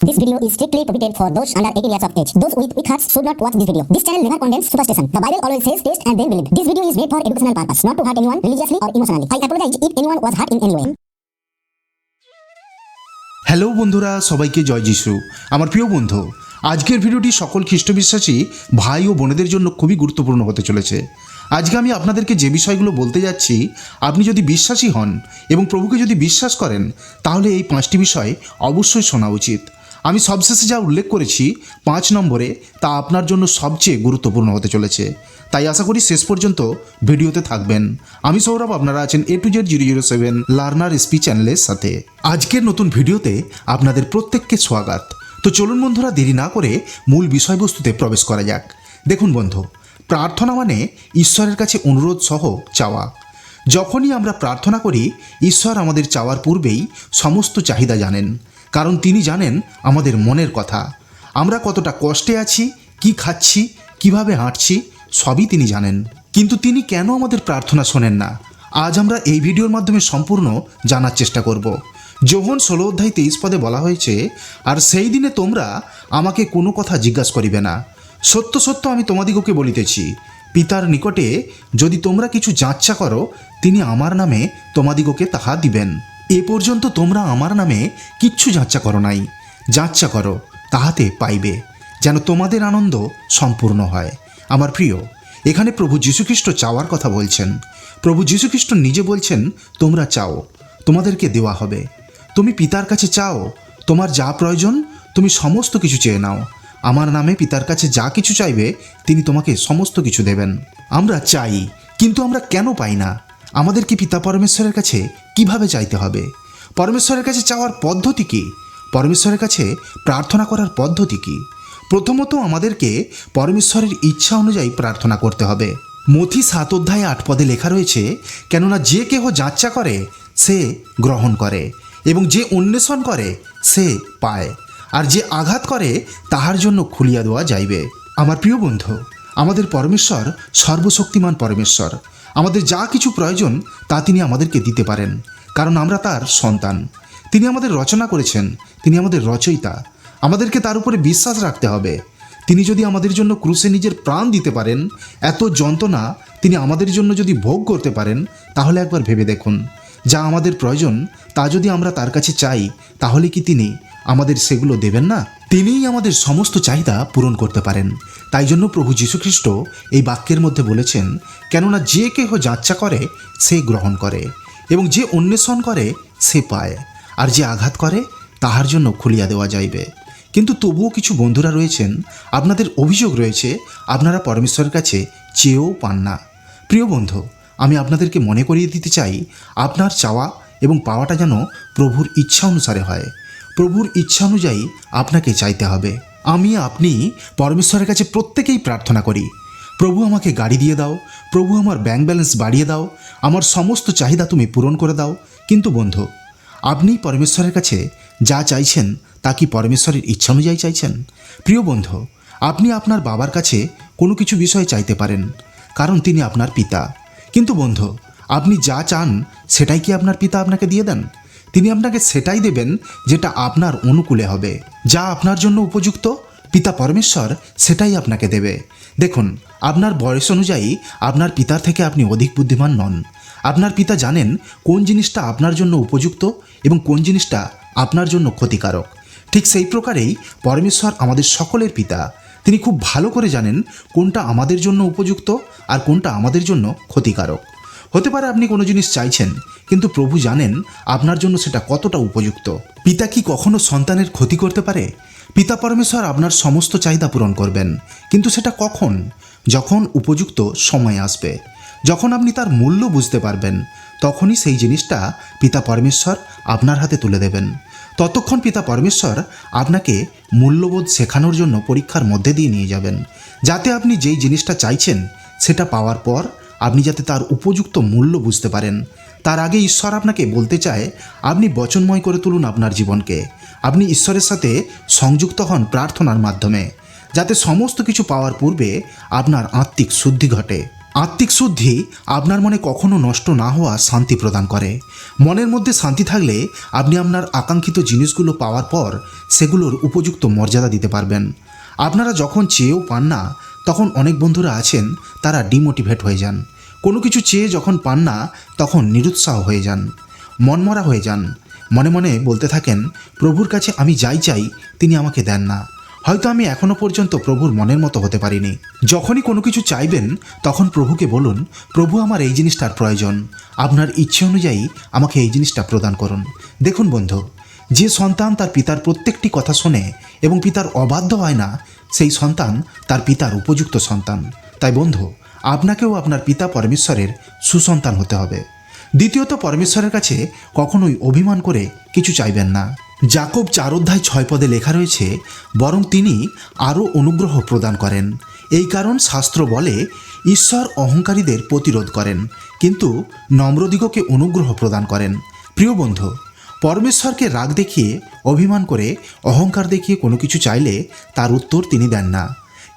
This video is strictly prohibited for those under 18 years of age. Those with weak hearts should not watch this video. This channel never condemns superstition. The Bible always says taste and then believe. This video is made for educational purpose, not to hurt anyone religiously or emotionally. I apologize if anyone was hurt in any way. Hello বন্ধুরা সবাইকে জয় যিশু আমার প্রিয় বন্ধু আজকের ভিডিওটি সকল খ্রিস্টবিশ্বাসী ভাই ও বোনেদের জন্য খুবই গুরুত্বপূর্ণ হতে চলেছে আজকে আমি আপনাদেরকে যে বিষয়গুলো বলতে যাচ্ছি আপনি যদি বিশ্বাসী হন এবং প্রভুকে যদি বিশ্বাস করেন তাহলে এই পাঁচটি বিষয় অবশ্যই শোনা উচিত আমি সবশেষে যা উল্লেখ করেছি, পাঁচ নম্বরে, তা আপনার জন্য সবচেয়ে গুরুত্বপূর্ণ হতে চলেছে। তাই আশা করি শেষ পর্যন্ত ভিডিওতে থাকবেন। আমি সৌরভ, আপনারা আছেন A to Z zero zero seven learner SP চ্যানেলের সাথে। আজকের নতুন ভিডিওতে আপনাদের প্রত্যেককে স্বাগত। তো চলুন বন্ধুরা, দেরি না করে মূল বিষয়বস্তুতে প্রবেশ করা যাক। দেখুন বন্ধু, প্রার্থনা মানে ঈশ্বরের কাছে অনুরোধ সহ চাওয়া। যখনই আমরা প্রার্থনা করি, ঈশ্বর আমাদের চাওয়ার পূর্বেই সমস্ত চাহিদা জানেন। কারণ তিনি জানেন আমাদের মনের কথা। আমরা কতটা কষ্টে আছি, কি খাচ্ছি, কীভাবে হাঁটছি, সবই তিনি জানেন। কিন্তু তিনি কেন আমাদের প্রার্থনা শোনেন না? আজ আমরা এই ভিডিওর মাধ্যমে সম্পূর্ণ জানার চেষ্টা করব। যোহন ষোলো অধ্যায় তেইশ পদে বলা হয়েছে, আর সেই দিনে তোমরা আমাকে কোনো কথা জিজ্ঞাসা করিবে না। সত্য সত্য আমি তোমাদিগকে বলিতেছি। পিতার নিকটে যদি তোমরা কিছু যাচ্ছা করো, তিনি আমার নামে তোমাদিগকে তাহা দিবেন। এ পর্যন্ত তোমরা আমার নামে কিচ্ছু যাচ্চা করো নাই। যাচ্চা করো, তাহাতে পাইবে, যেন তোমাদের আনন্দ সম্পূর্ণ হয়। আমার প্রিয়, এখানে প্রভু যীশুখ্রিস্ট চাওয়ার কথা বলছেন। প্রভু যীশুখ্রিস্ট নিজে বলছেন, তোমরা চাও, তোমাদেরকে দেওয়া হবে। তুমি পিতার কাছে চাও, তোমার যা প্রয়োজন, তুমি সমস্ত কিছু চেয়ে নাও। আমার নামে পিতার কাছে যা কিছু চাইবে, তিনি তোমাকে সমস্ত কিছু দেবেন। আমরা চাই, কিন্তু আমরা কেন পাই না? আমাদের কি পিতা পরমেশ্বরের কাছে কীভাবে চাইতে হবে? পরমেশ্বরের কাছে চাওয়ার পদ্ধতি কী? পরমেশ্বরের কাছে প্রার্থনা করার পদ্ধতি কী? প্রথমত আমাদেরকে পরমেশ্বরের ইচ্ছা অনুযায়ী প্রার্থনা করতে হবে। মথি সাত অধ্যায় আট পদে লেখা রয়েছে, কেননা যে কেহ যাচ্চা করে, সে গ্রহণ করে, এবং যে অন্বেষণ করে, সে পায়, আর যে আঘাত করে, তাহার জন্য খুলিয়া দেওয়া যাইবে। আমার প্রিয় বন্ধু, আমাদের পরমেশ্বর সর্বশক্তিমান পরমেশ্বর। আমাদের যা কিছু প্রয়োজন, তা তিনি আমাদেরকে দিতে পারেন। কারণ আমরা তার সন্তান। তিনি আমাদের রচনা করেছেন, তিনি আমাদের রচয়িতা। আমাদেরকে তার উপরে বিশ্বাস রাখতে হবে। তিনি যদি আমাদের জন্য ক্রুশে নিজের প্রাণ দিতে পারেন, এত যন্ত্রণা তিনি আমাদের জন্য যদি ভোগ করতে পারেন, তাহলে একবার ভেবে দেখুন। যা আমাদের প্রয়োজন, তা যদি আমরা তার কাছে চাই, তাহলে কি তিনি আমাদের সেগুলো দেবেন না? তিনিই আমাদের সমস্ত চাহিদা পূরণ করতে পারেন। তাই জন্য প্রভু যীশুখ্রিস্ট এই বাক্যের মধ্যে বলেছেন, কেননা যে কেহ যাচ্চা করে, সে গ্রহণ করে। এবং যে অন্বেষণ করে, সে পায়। আর যে আঘাত করে, তাহার জন্য খুলিয়া দেওয়া যাইবে। কিন্তু তবুও কিছু বন্ধুরা রয়েছেন, আপনাদের অভিযোগ রয়েছে, আপনারা পরমেশ্বরের কাছে চেয়েও পান না। প্রিয় বন্ধু, আমি আপনাদেরকে মনে করিয়ে দিতে চাই, আপনার চাওয়া এবং পাওয়াটা যেন প্রভুর ইচ্ছা অনুসারে হয়। প্রভুর ইচ্ছা অনুযায়ী আপনাকে চাইতে হবে। আমি আপনি পরমেশ্বরের কাছে প্রত্যেকেই প্রার্থনা করি। প্রভু আমাকে গাড়ি দিয়ে দাও, প্রভু আমার ব্যাংক ব্যালেন্স বাড়িয়ে দাও, আমার সমস্ত চাহিদা তুমি পূরণ করে দাও। কিন্তু বন্ধু আপনি পরমেশ্বরের কাছে যা চাইছেন, তা কি পরমেশ্বরের ইচ্ছা অনুযায়ী চাইছেন? প্রিয় বন্ধু, আপনি আপনার বাবার কাছে কোনো কিছু বিষয়ে চাইতে পারেন, কারণ তিনি আপনার পিতা। কিন্তু বন্ধু, আপনি যা চান, সেটাই কি আপনার পিতা আপনাকে দিয়ে দেন? তিনি আপনাকে সেটাই দেবেন, যেটা আপনার অনুকূলে হবে। যা আপনার জন্য উপযুক্ত, পিতা পরমেশ্বর সেটাই আপনাকে দেবে। দেখুন আপনার বয়স অনুযায়ী আপনার পিতার থেকে আপনি অধিক বুদ্ধিমান নন। আপনার পিতা জানেন কোন জিনিসটা আপনার জন্য উপযুক্ত এবং কোন জিনিসটা আপনার জন্য ক্ষতিকারক। ঠিক সেই প্রকারেই পরমেশ্বর আমাদের সকলের পিতা। তিনি খুব ভালো করে জানেন কোনটা আমাদের জন্য উপযুক্ত আর কোনটা আমাদের জন্য ক্ষতিকারক। হতে পারে আপনি কোনো জিনিস চাইছেন, কিন্তু প্রভু জানেন আপনার জন্য সেটা কতটা উপযুক্ত। পিতা কি কখনো সন্তানের ক্ষতি করতে পারে? পিতা পরমেশ্বর আপনার সমস্ত চাহিদা পূরণ করবেন, কিন্তু সেটা কখন? যখন উপযুক্ত সময় আসবে। যখন আপনি তার মূল্য বুঝতে পারবেন, তখনই সেই জিনিসটা পিতা পরমেশ্বর আপনার হাতে তুলে দেবেন। ততক্ষণ পিতা পরমেশ্বর আপনাকে মূল্যবোধ শেখানোর জন্য পরীক্ষার মধ্যে দিয়ে নিয়ে যাবেন, যাতে আপনি যেই জিনিসটা চাইছেন, সেটা পাওয়ার পর আপনি যাতে তার উপযুক্ত মূল্য বুঝতে পারেন। তার আগে ঈশ্বর আপনাকে বলতে চায়, আপনি বচনময় করে তুলুন আপনার জীবনকে। আপনি ঈশ্বরের সাথে সংযুক্ত হন প্রার্থনার মাধ্যমে। যাতে সমস্ত কিছু পাওয়ার পূর্বে আপনার আত্মিক শুদ্ধি ঘটে। আত্মিক শুদ্ধি আপনার মনে কখনো নষ্ট না হওয়া শান্তি প্রদান করে। মনের মধ্যে শান্তি থাকলে আপনি আপনার আকাঙ্ক্ষিত জিনিসগুলো পাওয়ার পর সেগুলোর উপযুক্ত মর্যাদা দিতে পারবেন। আপনারা যখন চেয়েও পান না, তখন অনেক বন্ধুরা আছেন, তারা ডিমোটিভেট হয়ে যান। কোনো কিছু চেয়ে যখন পান না, তখন নিরুৎসাহ হয়ে যান। মনমরা হয়ে যান। মনে মনে বলতে থাকেন, প্রভুর কাছে আমি যাই চাই, তিনি আমাকে দেন না। হয়তো আমি এখনও পর্যন্ত প্রভুর মনের মতো হতে পারিনি। যখনই কোনো কিছু চাইবেন, তখন প্রভুকে বলুন, প্রভু আমার এই জিনিসটার প্রয়োজন। আপনার ইচ্ছে অনুযায়ী আমাকে এই জিনিসটা প্রদান করুন। দেখুন বন্ধু, যে সন্তান তার পিতার প্রত্যেকটি কথা শোনে এবং পিতার অবাধ্য হয় না, সেই সন্তান তার পিতার উপযুক্ত সন্তান। তাই বন্ধু, আপনাকেও আপনার পিতা পরমেশ্বরের সুসন্তান হতে হবে। দ্বিতীয়ত, পরমেশ্বরের কাছে কখনোই অভিমান করে কিছু চাইবেন না। জাকব চার অধ্যায় ছয় পদে লেখা রয়েছে, বরং তিনি আরও অনুগ্রহ প্রদান করেন। এই কারণ শাস্ত্র বলে, ঈশ্বর অহংকারীদের প্রতিরোধ করেন, কিন্তু নম্রদিগকে অনুগ্রহ প্রদান করেন। প্রিয় বন্ধু, পরমেশ্বরকে রাগ দেখিয়ে, অভিমান করে, অহংকার দেখিয়ে কোনো কিছু চাইলে তার উত্তর তিনি দেন না।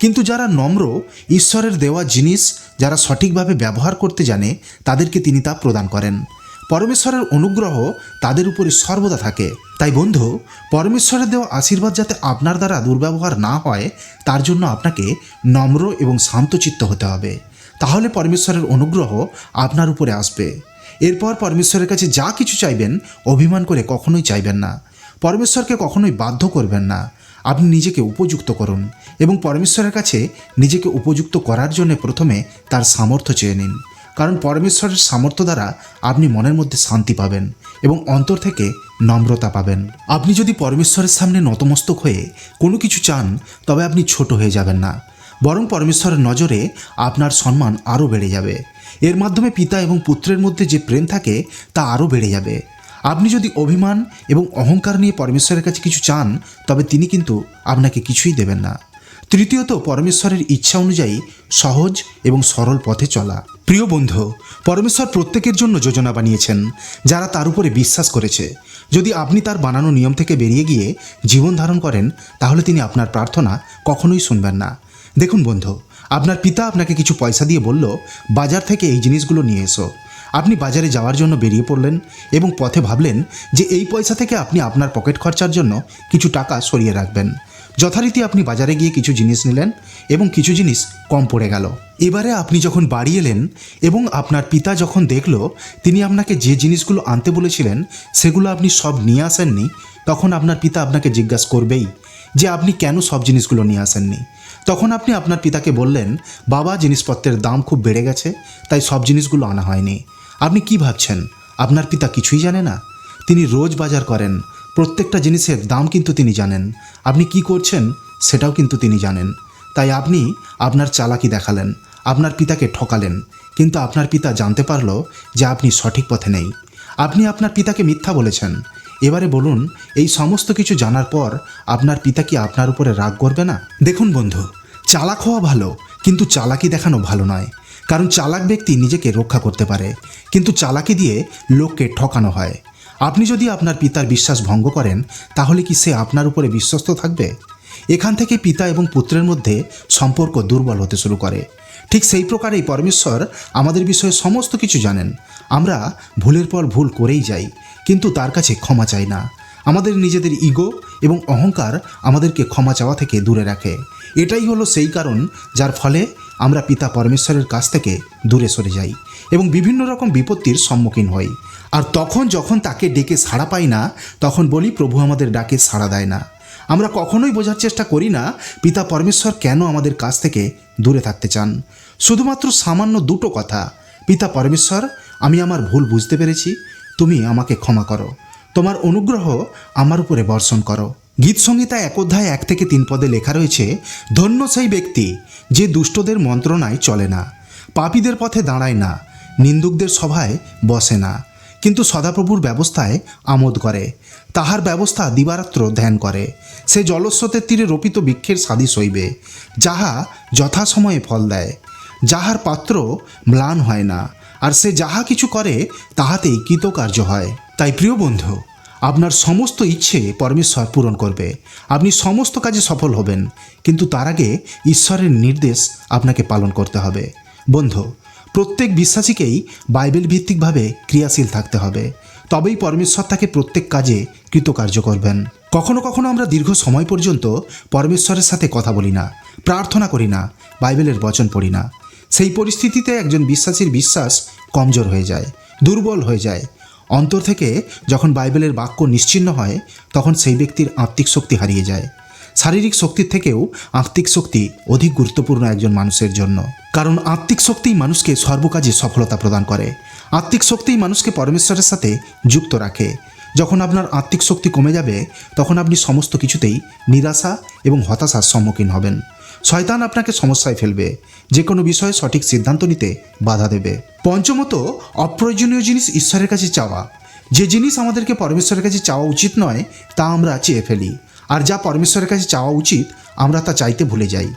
কিন্তু যারা নম্র, ঈশ্বরের দেওয়া জিনিস যারা সঠিকভাবে ব্যবহার করতে জানে, তাদেরকে তিনি তা প্রদান করেন। পরমেশ্বরের অনুগ্রহ তাদের উপরে সর্বদা থাকে। তাই বন্ধু, পরমেশ্বরের দেওয়া আশীর্বাদ যাতে আপনার দ্বারা দুর্ব্যবহার না হয়, তার জন্য আপনাকে নম্র এবং শান্তচিত্ত হতে হবে। তাহলে পরমেশ্বরের অনুগ্রহ আপনার উপরে আসবে। এরপর পরমেশ্বরের কাছে যা কিছু চাইবেন, অভিমান করে কখনোই চাইবেন না। পরমেশ্বরকে কখনোই বাধ্য করবেন না। আপনি নিজেকে উপযুক্ত করুন এবং পরমেশ্বরের কাছে নিজেকে উপযুক্ত করার জন্য প্রথমে তার সামর্থ্য চেয়ে নিন। কারণ পরমেশ্বরের সামর্থ্য দ্বারা আপনি মনের মধ্যে শান্তি পাবেন এবং অন্তর থেকে নম্রতা পাবেন। আপনি যদি পরমেশ্বরের সামনে নতমস্তক হয়ে কোনো কিছু চান, তবে আপনি ছোট হয়ে যাবেন না। বরং পরমেশ্বরের নজরে আপনার সম্মান আরও বেড়ে যাবে। এর মাধ্যমে পিতা এবং পুত্রের মধ্যে যে প্রেম থাকে, তা আরও বেড়ে যাবে। আপনি যদি অভিমান এবং অহংকার নিয়ে পরমেশ্বরের কাছে কিছু চান, তবে তিনি কিন্তু আপনাকে কিছুই দেবেন না। তৃতীয়ত পরমেশ্বরের ইচ্ছা অনুযায়ী সহজ এবং সরল পথে চলা। প্রিয় বন্ধু, পরমেশ্বর প্রত্যেকের জন্য যোজনা বানিয়েছেন, যারা তার উপরে বিশ্বাস করেছে। যদি আপনি তার বানানো নিয়ম থেকে বেরিয়ে গিয়ে জীবন ধারণ করেন, তাহলে তিনি আপনার প্রার্থনা কখনোই শুনবেন না। দেখুন বন্ধু, আপনার পিতা আপনাকে কিছু পয়সা দিয়ে বলল, বাজার থেকে এই জিনিসগুলো নিয়ে এসো। আপনি বাজারে যাওয়ার জন্য বেরিয়ে পড়লেন এবং পথে ভাবলেন যে এই পয়সা থেকে আপনি আপনার পকেট খরচার জন্য কিছু টাকা সরিয়ে রাখবেন। যথারীতি আপনি বাজারে গিয়ে কিছু জিনিস নিলেন এবং কিছু জিনিস কম পড়ে গেল। এবারে আপনি যখন বাড়ি এলেন এবং আপনার পিতা যখন দেখল, তিনি আপনাকে যে জিনিসগুলো আনতে বলেছিলেন, সেগুলো আপনি সব নিয়ে আসেননি, তখন আপনার পিতা আপনাকে জিজ্ঞাসা করবেই যে আপনি কেন সব জিনিসগুলো নিয়ে আসেননি। তখন আপনি আপনার পিতাকে বললেন, বাবা, জিনিসপত্রের দাম খুব বেড়ে গেছে, তাই সব জিনিসগুলো আনা হয়নি। আপনি কি ভাবছেন? আপনার পিতা কিছুই জানে না? তিনি রোজ বাজার করেন প্রত্যেকটা জিনিসের দাম কিন্তু তিনি জানেন। আপনি কি করছেন সেটাও কিন্তু তিনি জানেন। তাই আপনি আপনার চালাকি দেখালেন, আপনার পিতাকে ঠকালেন, কিন্তু আপনার পিতা জানতে পারল যে আপনি সঠিক পথে নেই। আপনি আপনার পিতাকে মিথ্যা বলেছেন। এবারে বলুন, এই সমস্ত কিছু জানার পর আপনার পিতা কি আপনার উপরে রাগ করবে না? দেখুন বন্ধু, চালাক হওয়া ভালো, কিন্তু চালাকি দেখানো ভালো নয়। কারণ চালাক ব্যক্তি নিজেকে রক্ষা করতে পারে, কিন্তু চালাকি দিয়ে লোককে ঠকানো হয়। আপনি যদি আপনার পিতার বিশ্বাস ভঙ্গ করেন, তাহলে কি সে আপনার উপরে বিশ্বস্ত থাকবে? এখান থেকে পিতা এবং পুত্রের মধ্যে সম্পর্ক দুর্বল হতে শুরু করে। ঠিক সেই প্রকারেই পরমেশ্বর আমাদের বিষয়ে সমস্ত কিছু জানেন। আমরা ভুলের পর ভুল করেই যাই, কিন্তু তার কাছে ক্ষমা চাই না। আমাদের নিজেদের ইগো এবং অহংকার আমাদেরকে ক্ষমা চাওয়া থেকে দূরে রাখে। এটাই হলো সেই কারণ যার ফলে আমরা পিতা পরমেশ্বরের কাছ থেকে দূরে সরে যাই। এবং বিভিন্ন রকম বিপত্তির সম্মুখীন হই। আর তখন যখন তাকে ডেকে সাড়া পাই না, তখন বলি, প্রভু আমাদের ডাকে সাড়া দেয় না। আমরা কখনোই বোঝার চেষ্টা করি না, পিতা পরমেশ্বর কেন আমাদের কাছ থেকে দূরে থাকতে চান? শুধুমাত্র সামান্য দুটো কথা। পিতা পরমেশ্বর, আমি আমার ভুল বুঝতে পেরেছি, তুমি আমাকে ক্ষমা করো। তোমার অনুগ্রহ আমার উপরে বর্ষণ করো। গীত সংহিতা এক অধ্যায় এক থেকে তিন পদে লেখা রয়েছে, ধন্য সেই ব্যক্তি যে দুষ্টদের মন্ত্রণায় চলে না, পাপীদের পথে দাঁড়ায় না নিন্দুকদের সভায় বসে না। কিন্তু সদাপ্রভুর ব্যবস্থায় আমোদ করে। তাহার ব্যবস্থা দিবারাত্র ধ্যান করে। সে জলস্রোতের তীরে রোপিত বৃক্ষের সাদিস হইবে যাহা যথাসময়ে ফল দেয়। যাহার পাত্র ম্লান হয় না, আর সে যাহা কিছু করে, তাহাতেই কৃতকার্য হয়। তাই প্রিয় বন্ধু, আপনার সমস্ত ইচ্ছে পরমেশ্বর পূরণ করবে। আপনি সমস্ত কাজে সফল হবেন, কিন্তু তার আগে ঈশ্বরের নির্দেশ আপনাকে পালন করতে হবে। বন্ধু প্রত্যেক বিশ্বাসীকেই বাইবেল ভিত্তিকভাবে ক্রিয়াশীল থাকতে হবে। তবেই পরমেশ্বর তাকে প্রত্যেক কাজে কৃতকার্য করবেন। কখনো কখনো আমরা দীর্ঘ সময় পর্যন্ত পরমেশ্বরের সাথে কথা বলি না, প্রার্থনা করি না, বাইবেলের বচন পড়ি না। সেই পরিস্থিতিতে একজন বিশ্বাসীর বিশ্বাস কমজোর হয়ে যায়, দুর্বল হয়ে যায়। অন্তর থেকে যখন বাইবেলের বাক্য নিশ্চিন্ন হয়, তখন সেই ব্যক্তির আত্মিক শক্তি হারিয়ে যায়। শারীরিক শক্তির থেকেও আত্মিক শক্তি অধিক গুরুত্বপূর্ণ একজন মানুষের জন্য। কারণ আত্মিক শক্তিই মানুষকে সর্বকাজে সফলতা প্রদান করে। আত্মিক শক্তিই মানুষকে পরমেশ্বরের সাথে যুক্ত রাখে। যখন আপনার আত্মিক শক্তি কমে যাবে, তখন আপনি সমস্ত কিছুতেই নিরাশা এবং হতাশার সম্মুখীন হবেন। শয়তান আপনাকে সমস্যায় ফেলবে। যে কোনো বিষয়ে সঠিক সিদ্ধান্ত নিতে বাধা দেবে। পঞ্চমত, অপ্রয়োজনীয় জিনিস ঈশ্বরের কাছে চাওয়া। যে জিনিস আমাদেরকে পরমেশ্বরের কাছে চাওয়া উচিত নয়, তা আমরা চেয়ে ফেলি। আর যা পরমেশ্বরের কাছে চাওয়া উচিত, আমরা তা চাইতে ভুলে যাই।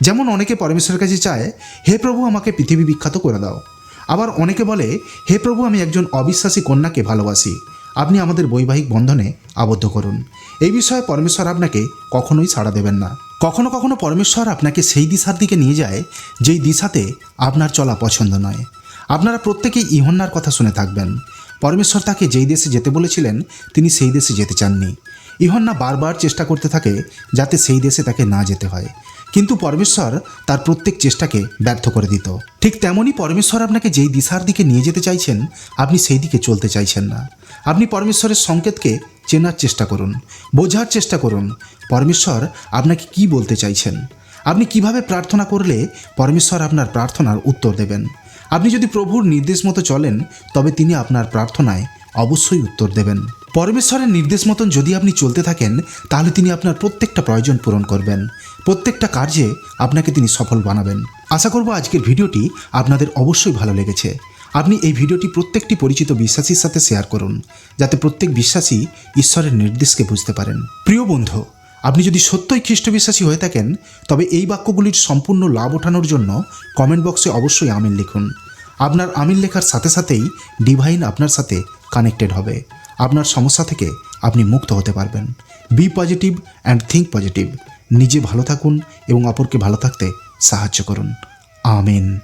যেমন অনেকে পরমেশ্বরের কাছে চায়, হে প্রভু, আমাকে পৃথিবী বিখ্যাত করে দাও। আবার অনেকে বলে, হে প্রভু, আমি একজন অবিশ্বাসী কন্যাকে ভালোবাসি। আপনি আমাদের বৈবাহিক বন্ধনে আবদ্ধ করুন। এই বিষয়ে পরমেশ্বর আপনাকে কখনোই ছাড়া দেবেন না। কখনো কখনো পরমেশ্বর আপনাকে সেই দিশার দিকে নিয়ে যায়, যেই দিশাতে আপনার চলা পছন্দ নয়। আপনারা প্রত্যেকেই ইহন্নার কথা শুনে থাকবেন। পরমেশ্বর তাকে যেই দেশে যেতে বলেছিলেন, তিনি সেই দেশে যেতে চাননি। ইহন্না বারবার চেষ্টা করতে থাকে যাতে সেই দেশে তাকে না যেতে হয়। কিন্তু পরমেশ্বর তার প্রত্যেক চেষ্টাকে ব্যর্থ করে দিত। ঠিক তেমনই পরমেশ্বর আপনাকে যেই দিশার দিকে নিয়ে যেতে চাইছেন, আপনি সেই দিকে চলতে চাইছেন না। আপনি পরমেশ্বরের সংকেতকে চেনার চেষ্টা করুন, বোঝার চেষ্টা করুন, পরমেশ্বর আপনাকে কি বলতে চাইছেন? আপনি কীভাবে প্রার্থনা করলে পরমেশ্বর আপনার প্রার্থনার উত্তর দেবেন? আপনি যদি প্রভুর নির্দেশ মতো চলেন, তবে তিনি আপনার প্রার্থনায় অবশ্যই উত্তর দেবেন। পরমেশ্বরের নির্দেশ মতন যদি আপনি চলতে থাকেন, তাহলে তিনি আপনার প্রত্যেকটা প্রয়োজন পূরণ করবেন। প্রত্যেকটা কার্যে আপনাকে তিনি সফল বানাবেন। আশা করব আজকের ভিডিওটি আপনাদের অবশ্যই ভালো লেগেছে। আপনি এই ভিডিওটি প্রত্যেকটি পরিচিত বিশ্বাসীর সাথে শেয়ার করুন, যাতে প্রত্যেক বিশ্বাসী ঈশ্বরের নির্দেশকে বুঝতে পারেন। প্রিয় বন্ধু, আপনি যদি সত্যই খ্রিস্ট বিশ্বাসী হয়ে থাকেন, তবে এই বাক্যগুলির সম্পূর্ণ লাভ ওঠানোর জন্য কমেন্ট বক্সে অবশ্যই আমিন লিখুন। আপনার আমিন লেখার সাথে সাথেই ডিভাইন আপনার সাথে কানেক্টেড হবে। আপনার সমস্যা থেকে আপনি মুক্ত হতে পারবেন। Be positive and think positive নিজে ভালো থাকুন এবং অপরকে ভালো থাকতে সাহায্য করুন। আমিন।